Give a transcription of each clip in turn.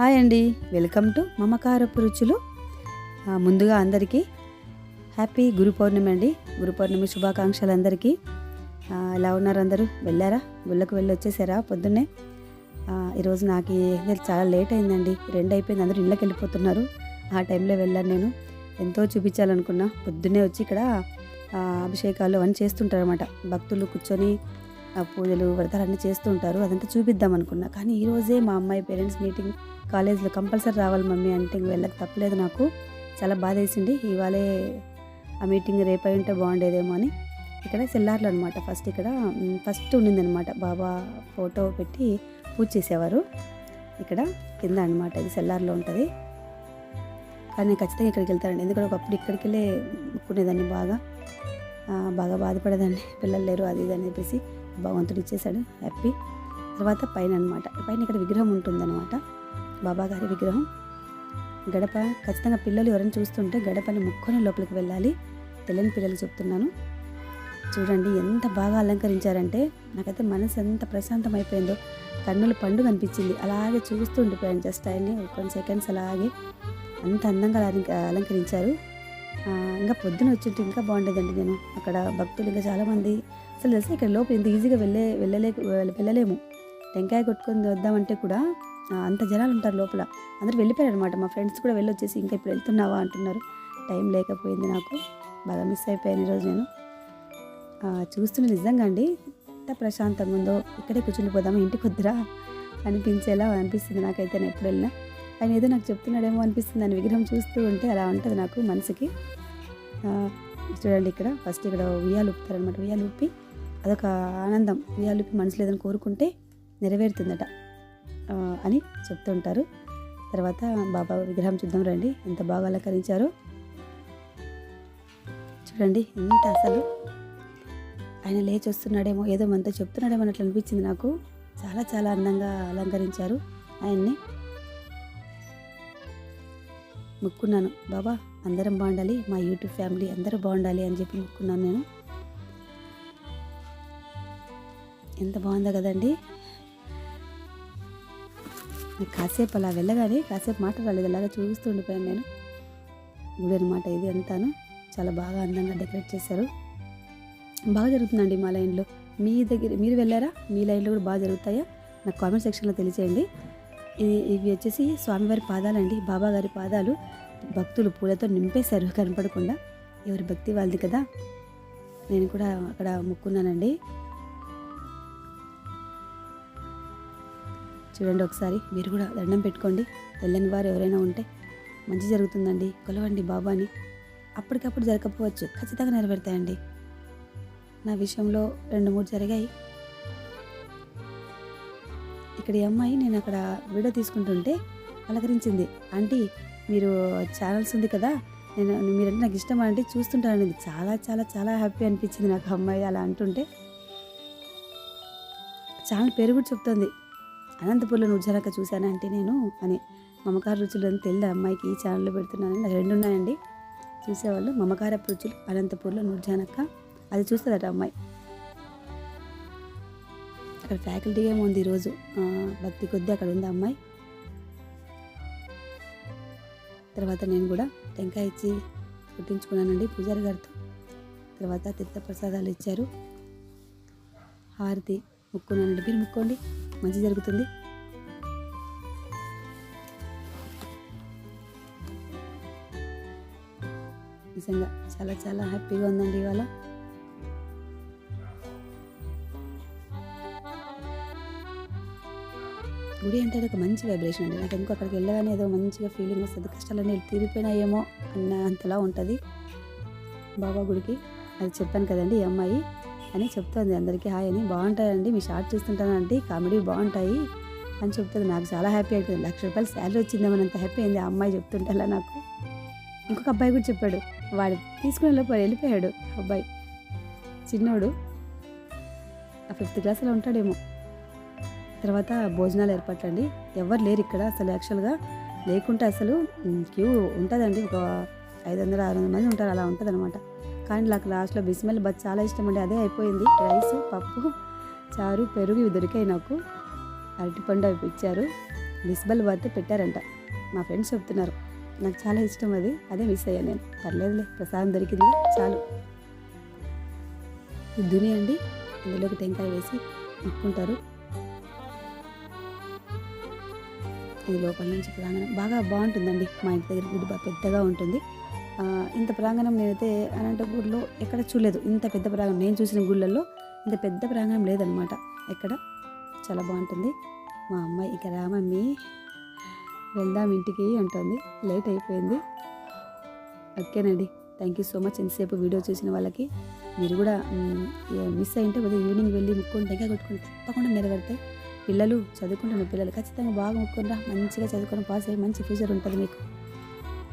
Hi అండి. Welcome to మమకారపు రుచులు. ముందుగా అందరికీ హ్యాపీ గురు పౌర్ణమి అండి. గురు పౌర్ణమి శుభాకాంక్షలు అందరికీ. ఎలా ఉన్నారు అందరూ? వెళ్ళారా? గుళ్ళకు వెళ్ళి వచ్చేసారా పొద్దున్నే ఈరోజు నాకు చాలా లేట్ అయిందండి. రెండు అయిపోయింది. అందరూ ఇళ్ళకి వెళ్ళిపోతున్నారు. ఆ టైంలో వెళ్ళాను నేను. ఎంతో చూపించాలనుకున్నా. పొద్దున్నే వచ్చి ఇక్కడ అభిషేకాలు అవన్నీ చేస్తుంటారు అనమాట భక్తులు కూర్చొని పూజలు వ్రతాలన్నీ చేస్తుంటారు. చేస్తూ ఉంటారు అదంతా చూపిద్దాం అనుకున్నా. కానీ ఈరోజే మా అమ్మాయి పేరెంట్స్ మీటింగ్ కాలేజ్లో కంపల్సరీ రావాలి మమ్మీ అంటే ఇంక వెళ్ళక తప్పలేదు నాకు. చాలా బాధ వేసింది ఇవాళే ఆ మీటింగ్ రేపై ఉంటే బాగుండేదేమో అని. ఇక్కడ సెల్లార్లు అనమాట ఫస్ట్ ఇక్కడ ఫస్ట్ ఉండింది అనమాట బాబా ఫోటో పెట్టి పూజ చేసేవారు. ఇక్కడ కింద అనమాట ఇది సెల్లార్లో ఉంటుంది. కానీ నేను ఖచ్చితంగా ఇక్కడికి వెళ్తానండి ఎందుకంటే ఒకప్పుడు ఇక్కడికి వెళ్ళే ముక్కునేదాన్ని బాగా. బాగా బాధపడేదాన్ని. పిల్లలు లేరు అది ఇది అని చెప్పేసి భగవంతుడు ఇచ్చేసాడు హ్యాపీ తర్వాత పైన అనమాట పైన ఇక్కడ విగ్రహం ఉంటుందన్నమాట. బాబాగారి విగ్రహం. గడప ఖచ్చితంగా పిల్లలు ఎవరైనా చూస్తుంటే గడపని ముక్కొని లోపలికి వెళ్ళాలి. తెలియని పిల్లలు చెప్తున్నాను. చూడండి ఎంత బాగా అలంకరించారంటే నాకైతే మనసు ఎంత ప్రశాంతం అయిపోయిందో కన్నులు పండుగ అనిపించింది అలాగే చూస్తూ ఉండిపోయాను జస్ట్ ఆయన్ని కొన్ని సెకండ్స్ అలాగే. అంత అందంగా అలంక- అలంకరించారు. ఇంకా పొద్దున వచ్చింటే ఇంకా బాగుండేదండి నేను అక్కడ భక్తులు ఇంకా చాలామంది. అసలు తెలిసి ఇక్కడ లోపు ఇంత ఈజీగా వెళ్ళే వెళ్ళలే వెళ్ళలేము. టెంకాయ కొట్టుకొని వద్దామంటే కూడా అంత జనాలు ఉంటారు లోపల. అందరూ వెళ్ళిపోయారు అనమాట మా ఫ్రెండ్స్ కూడా వెళ్ళొచ్చేసి ఇంకా ఇప్పుడు వెళ్తున్నావా? అంటున్నారు. టైం లేకపోయింది నాకు. బాగా మిస్ అయిపోయాను ఈరోజు నేను. చూస్తున్న నిజంగా అండి ఎంత ప్రశాంతంగా ఉందో. ఇక్కడే కూర్చుని పోదామా ఇంటికి వద్దురా? అనిపించేలా అనిపిస్తుంది నాకైతే నేను ఎప్పుడు వెళ్ళినా. ఆయన ఏదో నాకు చెప్తున్నాడేమో అనిపిస్తుంది. ఆయన విగ్రహం చూస్తూ ఉంటే అలా ఉంటుంది నాకు మనసుకి. చూడండి ఇక్కడ ఫస్ట్ ఇక్కడ ఉయ్యాలు ఊపుతారనమాట ఉయ్యాలు ఊపి అదొక ఆనందం. ఉయ్యాలు ఊపి మనసులో ఏదైనా కోరుకుంటే నెరవేరుతుందట అని చెప్తుంటారు తర్వాత బాబా విగ్రహం చూద్దాం రండి. ఎంత బాగా అలంకరించారో. చూడండి ఎంత అసలు ఆయన లేచి వస్తున్నాడేమో ఏదో మనతో చెప్తున్నాడేమో అట్లా అనిపించింది నాకు. చాలా చాలా అందంగా అలంకరించారు ఆయన్ని. మొక్కున్నాను. బాబా అందరం బాగుండాలి. మా యూట్యూబ్ ఫ్యామిలీ అందరూ బాగుండాలి అని చెప్పి మొక్కున్నాను నేను. ఎంత బాగుందో కదండి. కాసేపు అలా వెళ్ళగానే కాసేపు మాట రాలేదు అలాగా చూస్తూ ఉండిపోయాను నేను. గుడి అనమాట ఇది అంతాను. చాలా బాగా అందంగా డెకరేట్ చేశారు. బాగా జరుగుతుందండి మా లైన్లో. మీ దగ్గర మీరు వెళ్ళారా? మీ లైన్లో కూడా బాగా జరుగుతాయా? నాకు కామెంట్ సెక్షన్లో తెలియచేయండి. ఇది ఇవి వచ్చేసి స్వామివారి పాదాలండి. బాబా గారి పాదాలు భక్తులు పూలతో నింపేశారు. కనపడకుండా ఎవరి భక్తి వాళ్ళది కదా. నేను కూడా అక్కడ మొక్కున్నానండి. చూడండి ఒకసారి మీరు కూడా దండం పెట్టుకోండి. వెళ్ళని వారు ఎవరైనా ఉంటే మంచి జరుగుతుందండి. కొలవండి బాబాని. అప్పటికప్పుడు జరగకపోవచ్చు. ఖచ్చితంగా నెరవేరుతాయండి. నా విషయంలో రెండు మూడు జరిగాయి. ఇక్కడ ఈ అమ్మాయి నేను అక్కడ వీడియో తీసుకుంటుంటే అలకరించింది. ఆంటీ మీరు ఛానల్స్ ఉంది కదా నేను మీరంటే నాకు ఇష్టం అంటే చూస్తుంటాను చాలా చాలా చాలా హ్యాపీ అనిపించింది నాకు అమ్మాయి అలా అంటుంటే. ఛానల్ పేరు కూడా చెప్తుంది. అనంతపూర్లో నువ్వు చూశాను చూశానంటే నేను? అని. మమకార రుచులు అని తెలియదు అమ్మాయికి ఈ ఛానల్లో పెడుతున్నాను నాకు రెండు ఉన్నాయండి. చూసేవాళ్ళు. మమకార రుచులు అనంతపూర్లో నూర్జానక్క అది చూస్తుందట అమ్మాయి. అక్కడ ఫ్యాకల్టీ ఏమో ఉంది ఈరోజు. భక్తి కొద్దీ అక్కడ ఉంది అమ్మాయి. తర్వాత నేను కూడా టెంకాయ ఇచ్చి కుట్టించుకున్నానండి పూజారి గారితో. తర్వాత తీర్థ ప్రసాదాలు ఇచ్చారు. హారతి ముక్కున్నానండి మీరు ముక్కోండి. మంచి జరుగుతుంది. నిజంగా చాలా చాలా హ్యాపీగా ఉందండి ఇవాళ. గుడి అంటే అదొక ఒక మంచి వైబ్రేషన్ అండి. నాకు ఎందుకు అక్కడికి వెళ్ళగానే ఏదో మంచిగా ఫీలింగ్ వస్తుంది. కష్టాలన్నీ తీరిపోయినాయేమో అన్న అంతలా ఉంటుంది. బాబా గుడికి. అది చెప్పాను కదండి ఈ అమ్మాయి అని చెప్తుంది అందరికీ. హాయ్ అని. బాగుంటాయండి. మీ షార్ట్ చూస్తుంటానండి కామెడీ బాగుంటాయి అని చెప్తుంది. నాకు చాలా హ్యాపీ అవుతుంది లక్ష రూపాయలు శాలరీ వచ్చిందేమో అంత హ్యాపీ అయింది ఆ అమ్మాయి చెప్తుంటే అలా నాకు. ఇంకొక అబ్బాయి కూడా చెప్పాడు. వాడు తీసుకునే లోపల వెళ్ళిపోయాడు. అబ్బాయి. చిన్నోడు. ఆ ఫిఫ్త్ క్లాస్లో ఉంటాడేమో. తర్వాత భోజనాలు ఏర్పాట్లండి. ఎవరు లేరు ఇక్కడ అసలు యాక్చువల్గా. లేకుంటే అసలు క్యూ ఉంటుందండి. ఒక ఐదు వందల ఆరు వందల మంది ఉంటారు. అలా ఉంటుంది అనమాట కానీ నాకు లాస్ట్లో బిస్మెల్ బత్ చాలా ఇష్టం అండి అదే అయిపోయింది. రైస్ పప్పు చారు పెరుగు ఇవి దొరికాయి నాకు. అరటిపండు అవి ఇచ్చారు. బిస్బల్ బత్ పెట్టారంట. మా ఫ్రెండ్స్ చెప్తున్నారు. నాకు చాలా ఇష్టం అది. అదే మిస్ అయ్యాను నేను. పర్లేదులే. ప్రసాదం దొరికింది చాలు. దుని అండి ఇందులోకి టెంకాయ వేసి ముక్కుంటారు ఈ లోపల నుంచి ప్రాంగణం బాగా బాగుంటుందండి. మా ఇంటి దగ్గర గుడి బాగా పెద్దగా ఉంటుంది. ఇంత ప్రాంగణం నేనైతే అనంతపూర్లో ఎక్కడ చూడలేదు. ఇంత పెద్ద ప్రాంగణం నేను చూసిన గుళ్ళల్లో ఇంత పెద్ద ప్రాంగణం లేదనమాట ఎక్కడ? చాలా బాగుంటుంది. మా అమ్మాయి ఇక రామమ్మి వెళ్దాం ఇంటికి అంటుంది. లేట్ అయిపోయింది. ఓకేనండి. Thank you so much. ఎంతసేపు వీడియో చూసిన వాళ్ళకి మీరు కూడా మిస్ అయింటే కొద్దిగా ఈవినింగ్ వెళ్ళి ముక్కొని దగ్గర కొట్టుకొని తప్పకుండా నెరవేరుతాయి పిల్లలు చదువుకుంటున్న పిల్లలు ఖచ్చితంగా బాగా ముక్కుందా మంచిగా చదువుకొని పాస్ అయ్యి మంచి ఫ్యూచర్ ఉంటుంది మీకు.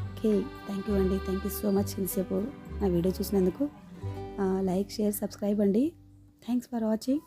ఓకే థ్యాంక్ యూ అండి. థ్యాంక్ యూ సో మచ్ ఇంతసేపు నా వీడియో చూసినందుకు. లైక్ షేర్ సబ్స్క్రైబ్ అండి. Thanks for watching